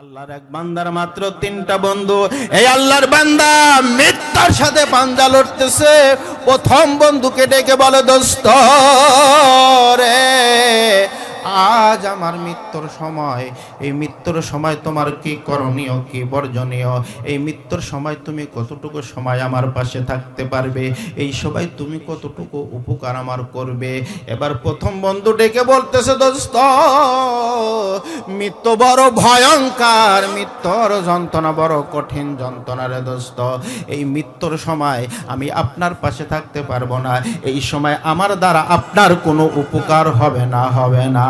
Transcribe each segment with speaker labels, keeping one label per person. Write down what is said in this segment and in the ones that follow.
Speaker 1: আল্লাহর এক বান্দার মাত্র তিনটা বন্ধু। এই আল্লাহর বান্দা মিথ্যার সাথে পাঞ্জা লড়তেছে। প্রথম বন্ধুকে ডেকে বলে, দোস্ত, রে আজ আমার মৃত্যুর সময়। এই মৃত্যুর সময় তোমার কি করণীয়, কি বর্জনীয়? এই মৃত্যুর সময় তুমি কতটুকু সময় আমার পাশে থাকতে পারবে? এই সময় তুমি কতটুকু উপকার আমার করবে? এবার প্রথম বন্ধু ডেকে বলতেছে, দোস্ত, মৃত্যু বড় ভয়ঙ্কর, মৃত্যুর যন্ত্রণা বড় কঠিন যন্ত্রণা রে দোস্ত। এই মৃত্যুর সময় আমি আপনার পাশে থাকতে পারব না। এই সময় আমার দ্বারা আপনার কোনো উপকার হবে না হবে না।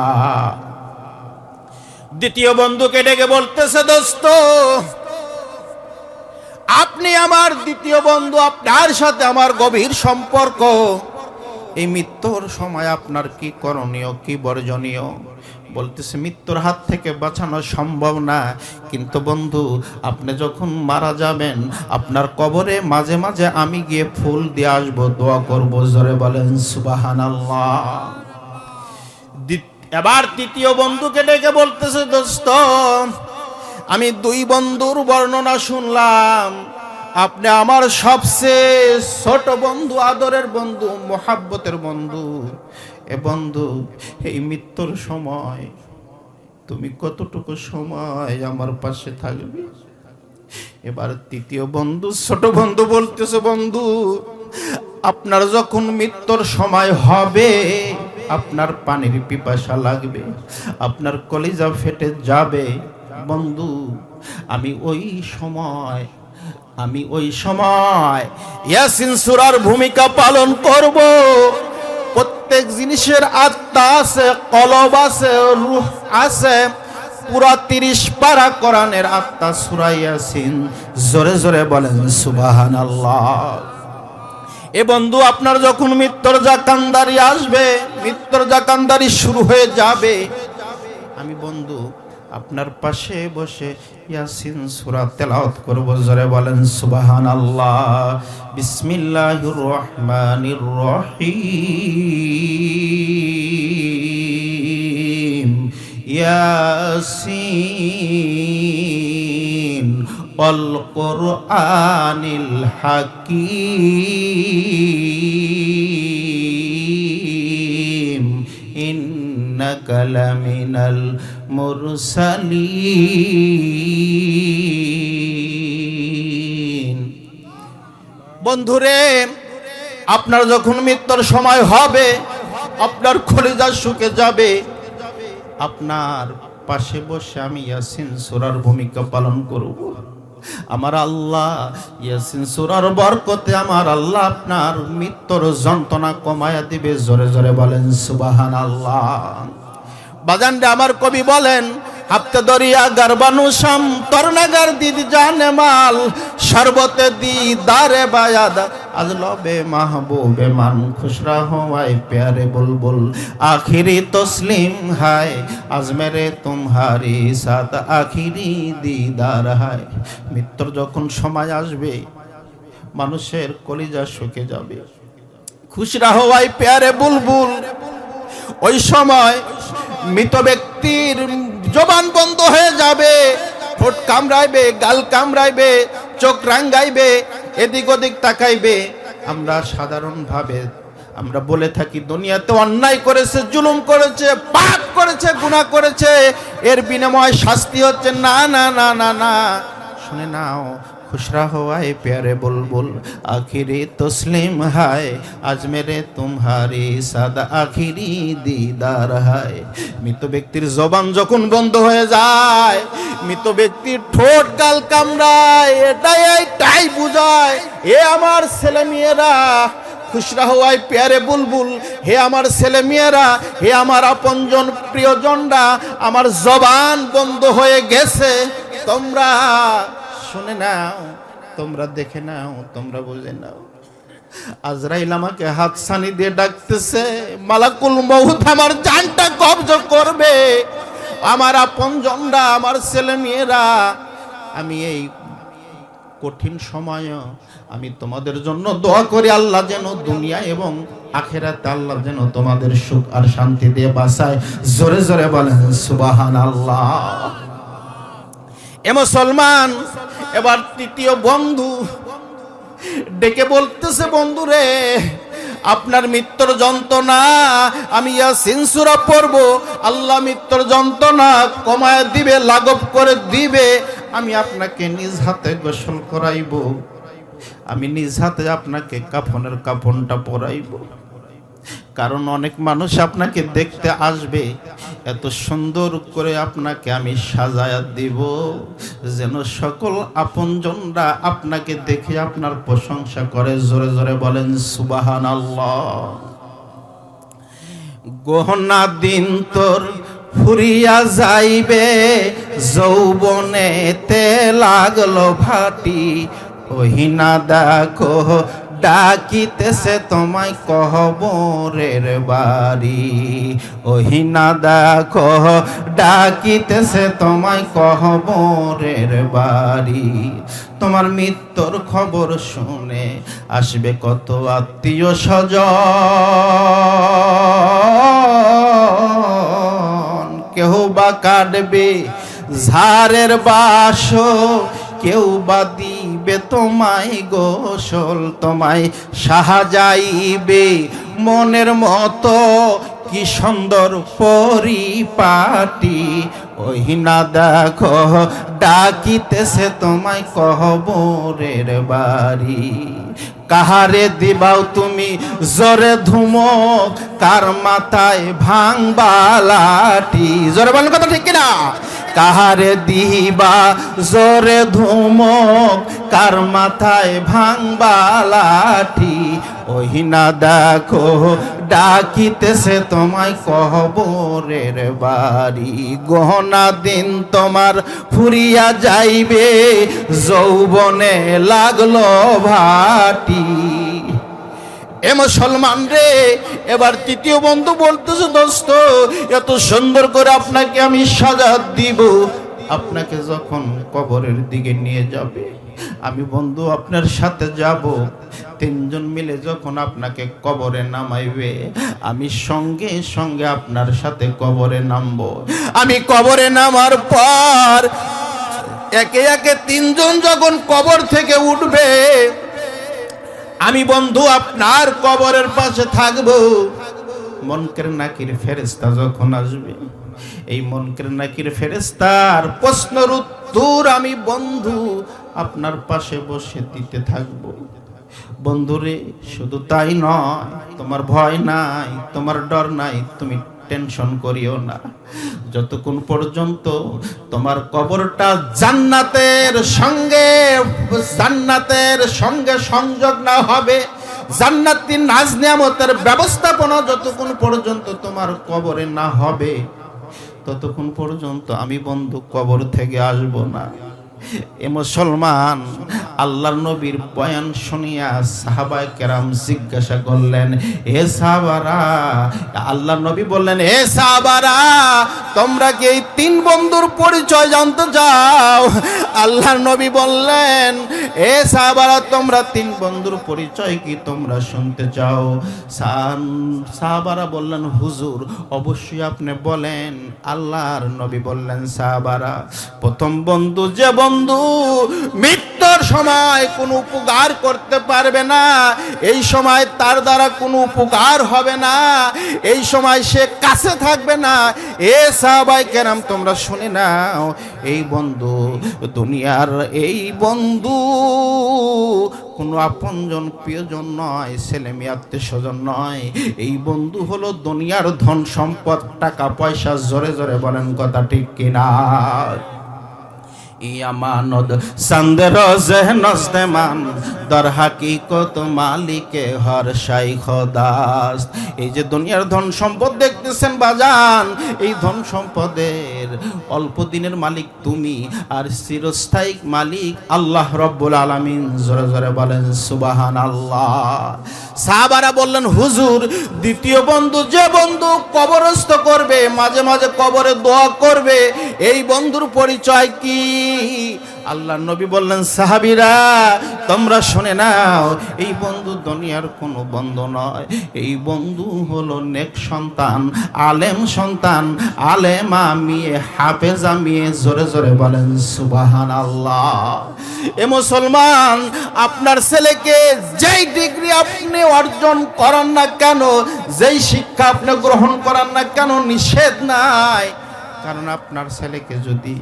Speaker 1: দ্বিতীয় বন্ধুকে ডেকে বলতেছে, দোস্ত, আপনি আমার দ্বিতীয় বন্ধু, আপনার সাথে আমার গভীর সম্পর্ক। এই মৃত্যুর সময় আপনার কি করণীয়, কি বর্জনীয়? বলতেছে, মৃত্যুর হাত থেকে বাঁচানো সম্ভব না। কিন্তু বন্ধু, আপনি যখন মারা যাবেন, আপনার কবরে মাঝে মাঝে আমি গিয়ে ফুল দিয়ে আসব। দোয়া করব, জোরে বলেন সুবাহান এবার তৃতীয় বন্ধুকে ডেকে বলতেছে, দোস্ত, আমি দুই বন্ধুর বর্ণনা শুনলাম। আপনি আমার সবচেয়ে ছোট বন্ধু, আদরের বন্ধু, মোহাব্বতের বন্ধু। এ বন্ধু, এই মৃত্যুর সময় তুমি কতটুকু সময় আমার পাশে থাকবে? এবার তৃতীয় বন্ধু, ছোট বন্ধু বলতেছে, বন্ধু, আপনার যখন মৃত্যুর সময় হবে আপনার পানির পিপাসা লাগবে, আপনার কলিজা ফেটে যাবে। বন্ধু, আমি ওই সময়, আমি ওই সময় ইয়াসিন সুরার ভূমিকা পালন করব। প্রত্যেক জিনিসের আত্মা আছে, কলব আছে, রূহ আছে। পুরা তিরিশ পারা কোরআনের আত্মা সুরা ইয়াসিন। জোরে জোরে বলেন সুবাহান আল্লাহ এ বন্ধু, আপনার যখন মৃত্যুর জাকান্দারি আসবে মৃত্যুর জাকান্দারি শুরু হয়ে যাবে। আমি বন্ধু, আপনার পাশে বসে ইয়াসিন সূরা তেলাওয়াত করব, জোরে বলেন সুবহান আল্লাহ বিসমিল্লাহির রহমানির রহিম। ইয়াসিন والقرآن الحكيم إنك لمن المرسلين বন্ধুরে আপনার যখন মৃত্যুর সময় হবে আপনার কলিজা শুকে যাবে আপনার পাশে বসে আমি ইয়াসিন সুরার ভূমিকা পালন করব আমার আল্লাহ, ইয়াসিন সুরার বরকতে আমার আল্লাহ আপনার মৃত্যুর যন্ত্রণা কমায়া দিবে। জোরে জোরে বলেন সুবাহান আল্লাহ বাজানডে আমার কবি বলেন হাপ্তে দরিয়া গারবানু শাম, তরনাগার দিদ জানে মাল, শরবতে দি দারে বায়াদ। আজ লবে মাহবুবে মান খুশরা হওয়াই প্যারে বুলবুল, আখিরি তসলিম হায়, আজ মেরে তুমহারি সাথ আখিরি দিদার হায়। মৃত্যুর যখন সময় আসবে, মানুষের কলিজা শুকে যাবে। খুশরা হওয়াই প্যারে বুলবুল, ওই সময় মৃত ব্যক্তির জবান বন্ধ হয়ে যাবে। ঠোঁট কামড়াইবে, গাল কামড়াইবে, চোখ রাঙ্গাইবে, এদিক ওদিক তাকাইবে। আমরা সাধারণভাবে আমরা বলে থাকি, দুনিয়াতে অন্যায় করেছে, জুলুম করেছে, পাপ করেছে, গুনাহ করেছে। এর বিনিময়ে শাস্তি হচ্ছে। না না না না না। শুনে নাও খুশরা হওয়ায় প্যারে বুলবুল আখিরি তসলিম হায়। আজ মেরে তুমহারি সাদা আখিরি দিদার হায়। মৃত ব্যক্তির জবান যখন বন্ধ হয়ে যায়, মৃত ব্যক্তির ঠোঁট গাল কামড়ায়, এটাই এটাই বুঝায়, এ আমার ছেলে মেয়েরা, খুশরা হওয়ায় পেয়ারে বুলবুল, হে আমার ছেলে মেয়েরা, হে আমার আপনজন প্রিয়জনরা, আমার জবান বন্ধ হয়ে গেছে, তোমরা শুনে নাও, তোমরা দেখে নাও, তোমরা বুঝে নাও। আজরাইল আমাকে হাত সানি দিয়ে ডাকতেছে, মালাকুল মহুত আমার জানটা কবজ করবে। আমার আপন জনরা, আমার ছেলে মেয়েরা, আমি এই কঠিন সময় আমি তোমাদের জন্য দোয়া করি, আল্লাহ যেন দুনিয়া এবং আখেরাতে আল্লাহ যেন তোমাদের সুখ আর শান্তি দিয়ে বাঁচায়। জোরে জোরে বলেন সুবাহান আল্লাহ এ মুসলমান, এবার তৃতীয় বন্ধু। ডেকে বলতেছে, বন্ধু রে, আপনার মৃত্যুর যন্ত্রণা, আমি ইয়াসিন সূরা পড়ব। আল্লাহ মৃত্যুর যন্ত্রণা কমায় দিবে, লাঘব করে দিবে। আমি আপনাকে নিজ হাতে গোসল করাইব। আমি নিজ হাতে আপনাকে কাফনের কাফনটা পরাইব। কারণ অনেক মানুষ আপনাকে দেখতে আসবে। এত সুন্দর করে আপনাকে আমি সাজায়া দিব, যেন সকল আপনজনরা আপনাকে দেখে আপনার প্রশংসা করে। জোরে জোরে বলেন সুবাহান আল্লাহ গহনা দিন তোর ফুরিয়া যাইবে যৌবনে তে লাগল ভাটি। ওহিনা দেখো ডাকিতেছে তোমায় কহবরের বাড়ি। ওহিনা দেখো, ডাকিতেছে তোমায় কহবরের বাড়ি। তোমার মৃত্যুর খবর শুনে আসবে কত আত্মীয় স্বজন। কেহ বা কাটবে ঝাড়ের বাস কেউ বা দিবে তোমায় গোসল, তোমায় সাহাযাইবে মনের মতো কি সুন্দর পরিপাটি। ওহিনা দেখো, ডাকিতেছে তোমায় কহবরের বাড়ি। কাহারে দিবাও তুমি জোরে ধুমক কার মাথায় ভাঙবালাটি জোরে বলেন কথা ঠিক কিনা? কাহারে দিবা জোরে ধুমক, কার মাথায় ভাঙবালাটি ওহিনা দেখো, ডাকিতেছে তোমায় কহবরের বাড়ি। গহনা দিন তোমার ফুরিয়া যাইবে, যৌবনে লাগল ভাটি। এ মুসলমান রে, এবার তৃতীয় বন্ধু বলতেছে দোস্ত, এত সুন্দর করে আপনাকে আমি সাজা দিব। আপনাকে যখন কবরের দিকে নিয়ে যাবে, আমি বন্ধু আপনার সাথে যাব। তিনজন মিলে যখন আপনাকে কবরে নামাইবে, আমি সঙ্গে সঙ্গে আপনার সাথে কবরে নামবো। আমি কবরে নামার পর একে একে তিনজন যখন কবর থেকে উঠবে আমি বন্ধু, আপনার কবরের পাশে থাকব। মনকের নাকির ফেরেস্তা যখন আসবে, এই মনকের নাকির ফেরেস্তার প্রশ্নের উত্তর আমি বন্ধু, আপনার পাশে বসে দিতে থাকব। বন্ধুরে, শুধু তাই নয়, তোমার ভয় নাই, তোমার ডর নাই, তুমি টেনশন করিও না। যতক্ষণ পর্যন্ত তোমার কবরটা জান্নাতের সঙ্গে জান্নাতের সঙ্গে সংযোগ না হবে, জান্নাতি নাজ নিয়ামতের ব্যবস্থাপনা যতক্ষণ পর্যন্ত তোমার কবরে না হবে, ততক্ষণ পর্যন্ত আমি বন্ধু কবর থেকে আসব না। এ মুসলমান আল্লাহর নবীর বয়ান শুনিয়া সাহাবায় কেরাম জিজ্ঞাসা করলেন, এ সাহাবারা? আল্লাহ নবী বললেন, এ সাহাবারা, তোমরা কি এই তিন বন্ধুর পরিচয় জানতে চাও? আল্লাহর নবী বললেন, এ সাহাবারা, তোমরা তিন বন্ধুর পরিচয় কি তোমরা শুনতে চাও? সাহাবারা বললেন, হুজুর, অবশ্যই আপনি বলেন। আল্লাহর নবী বললেন, সাহাবারা, প্রথম বন্ধু যে বন্ধু মৃত্যুর সময় কোনো উপকার করতে পারবে না। এই সময় তার দ্বারা কোনো উপকার হবে না। এই সময় সে কাছে থাকবে না। এ সাহাবাই কেরাম, তোমরা শুনে নাও, এই বন্ধু, দুনিয়ার এই বন্ধু কোনো আপনজন, প্রিয়জন নয়, ছেলে মেয়ে, আত্মীয় স্বজন নয়। এই বন্ধু হলো দুনিয়ার ধন সম্পদ, টাকা পয়সা, জোরে জোরে বলেন কথা ঠিক কিনা? ইয়ামানদ সন্দের নজদেমান দর হাকিকত মালিকে হর শাইখ দাস এই যে দুনিয়ার ধন সম্পদ দেখতেছেন বাজান, এই ধন সম্পদের অল্প দিনের মালিক তুমি আর চিরস্থায়ী মালিক আল্লাহ রব্বুল আলামিন। জোরে জোরে বলেন সুবাহান আল্লাহ সাহাবারা বললেন, হুজুর, দ্বিতীয় বন্ধু যে বন্ধু কবরস্থ করবে, মাঝে মাঝে কবরে দোয়া করবে, এই বন্ধুর পরিচয় কি? আল্লাহ নবী বললেন, সাহাবিরা, তোমরা শুনে নাও, এই বন্ধু দুনিয়ার কোনো বন্ধু নয়। এই বন্ধু হলো নেক সন্তান, আলেম সন্তান। আলেমা মিয়ে হাফেজা মিয়ে জোরে জোরে বলেন সুবাহান আল্লাহ এ মুসলমান, আপনার ছেলেকে যেই ডিগ্রি আপনি অর্জন করান না কেন, যেই শিক্ষা আপনি গ্রহণ করান না কেন, নিষেধ নাই। কারণ আপনার ছেলেকে যদি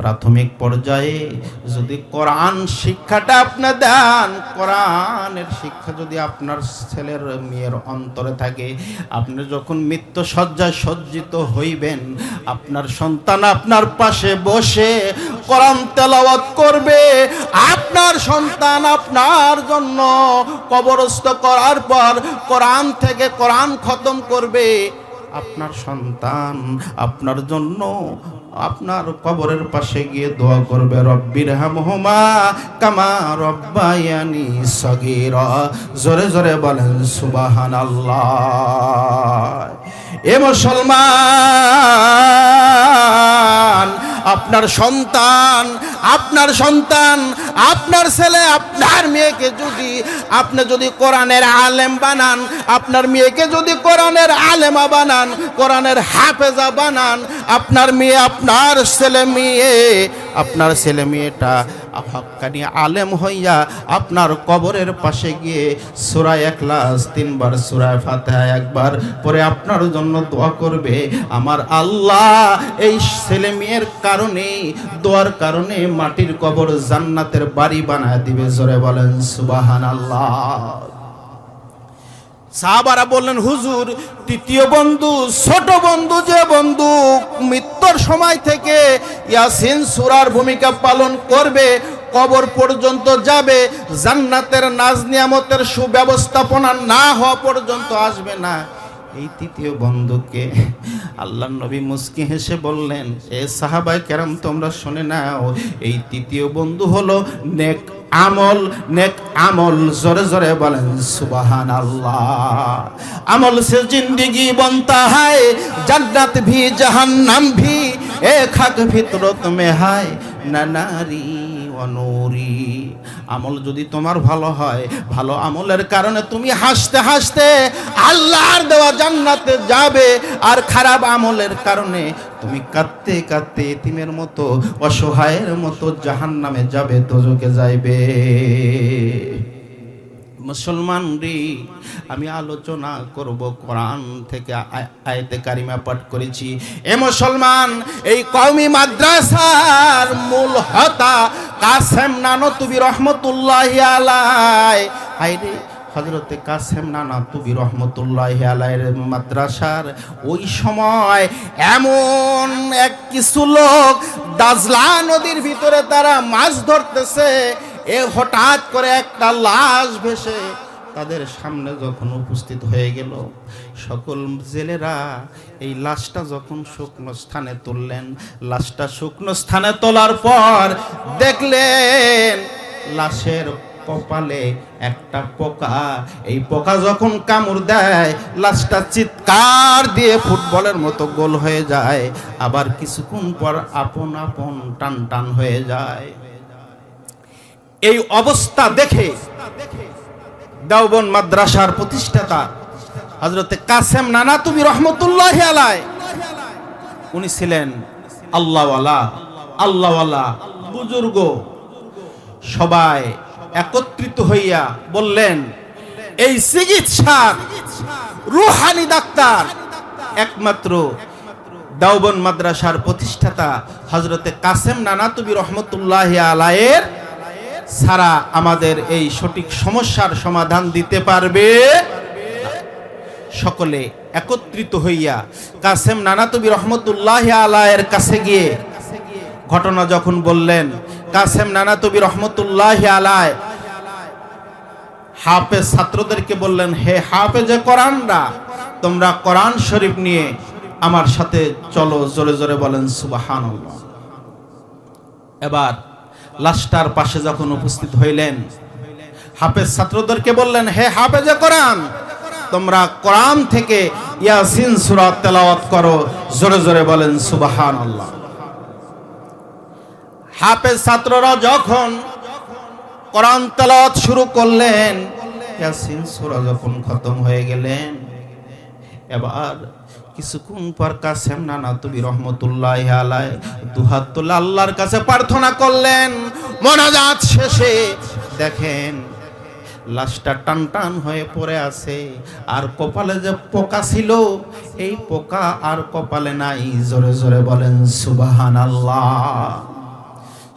Speaker 1: প্রাথমিক পর্যায়ে যদি কোরআন শিক্ষাটা আপনি দেন, কোরআনের শিক্ষা যদি আপনার ছেলের মেয়ের অন্তরে থাকে, আপনি যখন মৃত্যু সজ্জায় সজ্জিত হইবেন, আপনার সন্তান আপনার পাশে বসে কোরআন তেলাওয়াত করবে, আপনার সন্তান আপনার জন্য কবরস্থ করার পর কোরআন থেকে কোরআন খতম করবে, আপনার সন্তান আপনার জন্য আপনার কবরের পাশে গিয়ে দোয়া করবে, রব্বির হামহুমা কামা রব্বায়ানি সগির। জোরে জোরে বলেন সুবাহান আল্লাহ এ মুসলমান আপনার সন্তান আপনার সন্তান, আপনার ছেলে, আপনার মেয়েকে যদি আপনি যদি কোরআনের আলেম বানান, আপনার মেয়েকে যদি কোরআনের আলেমা বানান, কোরআনের হাফেজা বানান, আপনার মেয়ে, আপনার ছেলে মেয়ে, আপনার ছেলে মেয়েটা হক্কানি আলেম হইয়া আপনার কবরের পাশে গিয়ে সুরায় একলাস তিনবার সুরায় ফাতেহা একবার পরে আপনার জন্য দোয়া করবে। আমার আল্লাহ এই ছেলে মেয়ের কারণে, দোয়ার কারণে মাটির কবর জান্নাতের বাড়ি বানায় দিবে, জোরে বলেন সুবাহান আল্লাহ সাহাবারা বললেন, হুজুর, তৃতীয় বন্ধু, ছোট বন্ধু যে বন্ধু, মৃত্যুর সময় থেকে ইয়াসিন সুরার ভূমিকা পালন করবে, কবর পর্যন্ত যাবে, জান্নাতের নাজ নিয়ামতের সুব্যবস্থাপনা না হওয়া পর্যন্ত আসবে না। এই তৃতীয় বন্ধুকে আল্লাহ নবী মুসকি হেসে বললেন, এ সাহাবাই কেরাম, তোমরা শোনে নাও, এই তৃতীয় বন্ধু হলো নেক আমল নেক আমল জোরে জোরে বলেন সুবাহান আল্লাহ আমল সে জিন্দিগি বন্তা হায়, জান্নাত ভি, জাহান্নাম ভি এ খাক ভিতর মে হায়, না নারী অনূরী আমল যদি তোমার ভালো হয়, ভালো আমলের কারণে তুমি হাসতে হাসতে আল্লাহর দেওয়া জান্নাতে যাবে। আর খারাপ আমলের কারণে তুমি কাঁদতে কাঁদতে এতিমের মতো, অসহায়ের মতো জাহান নামে যাবে তোজকে যাইবে। মুসলমান রে আমি আলোচনা করব কোরআন থেকে আয়- আয়াতে কারিমা পাঠ করেছি। এ মুসলমান, এই কওমি মাদ্রাসার মূল হতা কাসেম নানতুবি রহমতুল্লাহ আলাই হাইরে হজরতে কাসেম নানা তুবি রহমতুল্লাহ আলাইয়ের মাদ্রাসার ওই সময় এমন এক কিছু লোক, দাজলা নদীর ভিতরে তারা মাছ ধরতেছে। এ হঠাৎ করে একটা লাশ ভেসে তাদের সামনে যখন উপস্থিত হয়ে গেল, সকল জেলেরা এই লাশটা যখন শুকনো স্থানে তুললেন, লাশটা শুকনো স্থানে তোলার পর দেখলেন লাশের কপালে একটা পোকা। এই পোকা যখন কামড় দেয়, লাশটা চিৎকার দিয়ে ফুটবলের মতো গোল হয়ে যায়, আবার কিছুক্ষণ পর আপন আপন টান টান হয়ে যায়। এই অবস্থা দেখে দেওবন মাদ্রাসার প্রতিষ্ঠাতা হজরতে কাসেম নানা তুমি রহমতুল্লাহ উনি ছিলেন আল্লাহওয়ালা আল্লাহওয়ালা, বুজুর্গ। সবাই একত্রিত হইয়া বললেন, এই চিকিৎসার রুহানি ডাক্তার। একমাত্র দাউবন মাদ্রাসার প্রতিষ্ঠাতা হজরতে কাসেম নানাতুবি রহমতুল্লাহ আলায়ের সারা আমাদের এই সঠিক সমস্যার সমাধান দিতে পারবে? সকলে একত্রিত হইয়া, কাসেম নানাতুবি রহমতুল্লাহ আলায়ের কাছে গিয়ে ঘটনা যখন বললেন, কাসেম নানাতুবি রহমতুল্লাহ আলায়, হাফেজ ছাত্রদেরকে বললেন, হে হাফেজে কোরআনরা, তোমরা কোরআন শরীফ নিয়ে আমার সাথে চলো। জোরে জোরে বলেন সুবাহান এবার লাশটার পাশে যখন উপস্থিত হইলেন, হাফেজ ছাত্রদেরকে বললেন, হে হাফেজে কোরআন, তোমরা কোরআন থেকে ইয়াসিন সূরা তেলাওয়াত করো। জোরে জোরে বলেন সুবাহান আল্লাহ হাফেজ ছাত্ররা যখন কোরআন তেলাওয়াত শুরু করলেন, ইয়াসিন সূরা যখন খতম হয়ে গেলেন, এবার কিছুক্ষণ পর কাসেম নানা, তুমি রহমতুল্লাহ আলাই দুহাত আল্লাহর কাছে প্রার্থনা করলেন। মনাজাত শেষে দেখেন, লাশটা টান টান হয়ে পড়ে আছে। আর কপালে যে পোকা ছিল, এই পোকা আর কপালে নাই। জোরে জোরে বলেন সুবাহান আল্লাহ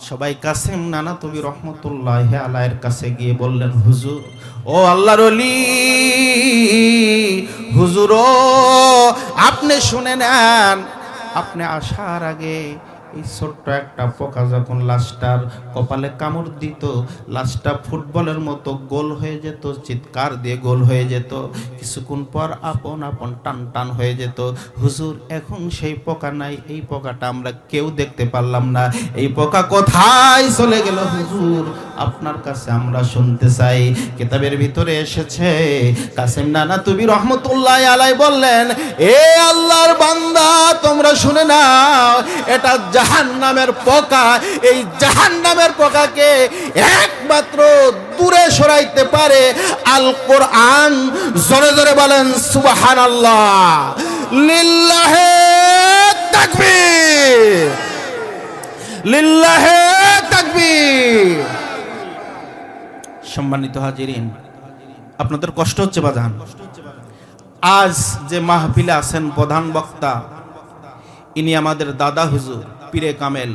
Speaker 1: সবাই, কাসেম নানা, তুমি রহমতুল্লাহ আলায়ের কাছে গিয়ে বললেন, হুজুর, ও আল্লাহর অলি হুজুর ও আপনি শুনে নেন, আপনি আসার আগে এই ছোট্ট একটা পোকা যখন লাশটার কপালে কামড় দিত, লাশটা ফুটবলের মতো গোল হয়ে যেত, চিৎকার দিয়ে গোল হয়ে যেত। কিছুক্ষণ পর আপন আপন টান টান হয়ে যেত। হুজুর, এখন সেই পোকা নাই, এই পোকাটা আমরা কেউ দেখতে পারলাম না। এই পোকা কোথায় চলে গেল হুজুর? আপনার কাছে আমরা শুনতে চাই। কিতাবের ভিতরে এসেছে, কাসিম নানা তুমি রহমতুল্লাহ আলাই বললেন, এ আল্লাহর বান্দা, তোমরা শুনে নাও, এটা জাহান নামের পোকা, এই জাহান নামের পোকাকে একমাত্র দূরে সরাইতে পারে আল কোরআন। জোরে জোরে বলেন সুবাহান আল্লাহ লিল্লাহে সম্মানিত হাজিরিন, আপনাদের কষ্ট হচ্ছে বাজান। আজ যে মাহফিলে আছেন প্রধান বক্তা ইনি আমাদের দাদা হুজুর, পীরে কামেল।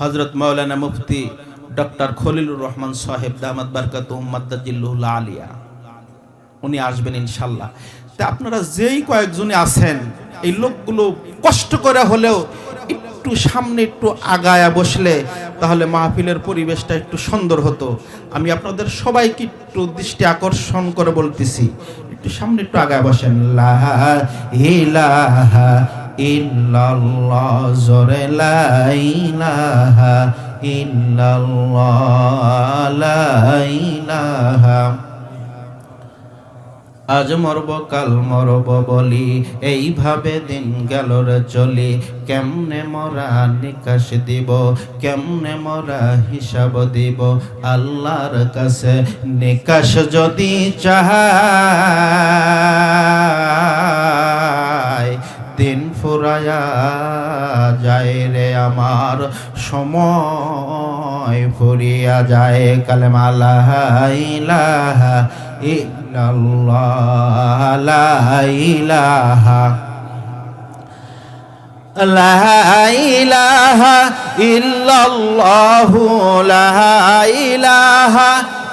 Speaker 1: হজরত মৌলানা মুফতি ডক্টর খলিলুর রহমান সাহেব দামাদ বারকাত উম্মাদ্দাজিল্লুল আলিয়া। উনি আসবেন ইনশাল্লাহ তা আপনারা যেই কয়েকজনে আছেন, এই লোকগুলো কষ্ট করে হলেও একটু সামনে একটু আগায়া বসলে তাহলে মাহফিলের পরিবেশটা একটু সুন্দর হতো। আমি আপনাদের সবাইকে একটু দৃষ্টি আকর্ষণ করে বলতেছি, একটু সামনে একটু আগায় বসেন। লা ইলাহা ইল্লাল্লাহ জোরে লা ইল্লাল্লাহ আজ মরব, কাল মরব বলি, এইভাবে দিন গেল চলি। কেমনে মরা নিকাশ দিব, কেমনে মরা হিসাব দিব। আল্লাহর কাছে নিকাশ যদি চাহাই, দিন ফুরায়া যায় রে আমার সময়, ফুরিয়া যায় কালেমালা ইলাহা ইল্লাল্লাহ, লা ইলাহা লা ইলাহা ইল্লাল্লাহু, লা ইলাহা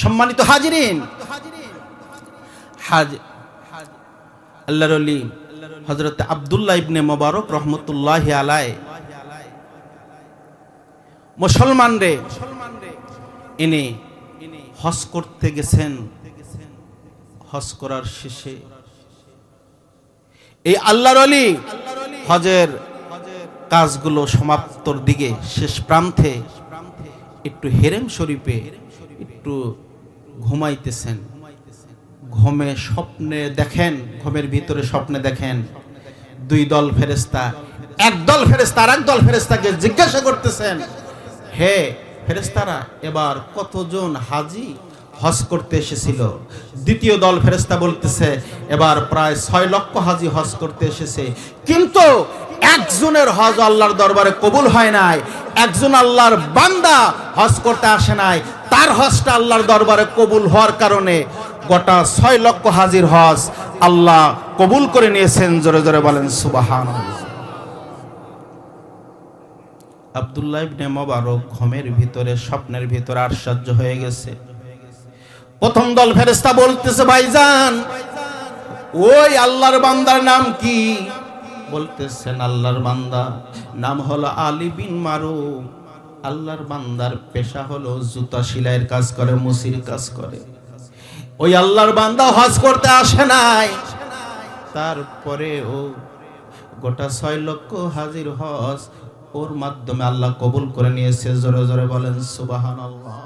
Speaker 1: সম্মানিত হাজিরিন হজরত আবদুল্লাহ ইবনে মোবারক রহমতুল্লাহ আলাই মুসলমান রে ইনি হজ করতে গেছেন। হজ করার শেষে। এই আল্লাহর অলি হজের কাজগুলো সমাপ্তর দিকে শেষ প্রান্তে একটু হেরেম শরীফে একটু ঘুমাইতেছেন। ঘুমে স্বপ্নে দেখেন, ঘুমের ভিতরে স্বপ্নে দেখেন। দুই দল ফেরেস্তা এক দল ফেরেস্তা আর এক দল ফেরেস্তাকে জিজ্ঞাসা করতেছেন, হে ফেরেস্তারা এবার কতজন হাজি হজ করতে এসেছিল। দ্বিতীয় দল ফেরেস্তা বলতেছে, এবার প্রায় ছয় লক্ষ হাজি হজ করতে এসেছে। কিন্তু একজনের হজ আল্লাহর দরবারে কবুল হয় নাই। একজন আল্লাহর বান্দা হজ করতে আসে নাই। তার হজটা আল্লাহর দরবারে কবুল হওয়ার কারণে গোটা ছয় লক্ষ হাজির হজ আল্লাহ কবুল করে নিয়েছেন। জোরে জোরে বলেন সুবাহান আবদুল্লাহ ইবনে মোবারক ঘুমের ভিতরে, স্বপ্নের ভিতরে আশ্চর্য হয়ে গেছে। প্রথম দল ফেরেস্তা বলতেছে, ভাইজান, ওই আল্লাহর বান্দার নাম কি? বলতেছেন, আল্লাহর বান্দা, নাম হলো আলী বিন মারু আল্লাহর বান্দার পেশা হলো জুতা সিলাইয়ের কাজ করে, মুসির কাজ করে। ওই আল্লাহর বান্দা হজ করতে আসে নাই। তারপরে ও গোটা ছয় লক্ষ হাজির হজ ওর মাধ্যমে আল্লাহ কবুল করে নিয়েছে। জোরে জোরে বলেন সুবাহান আল্লাহ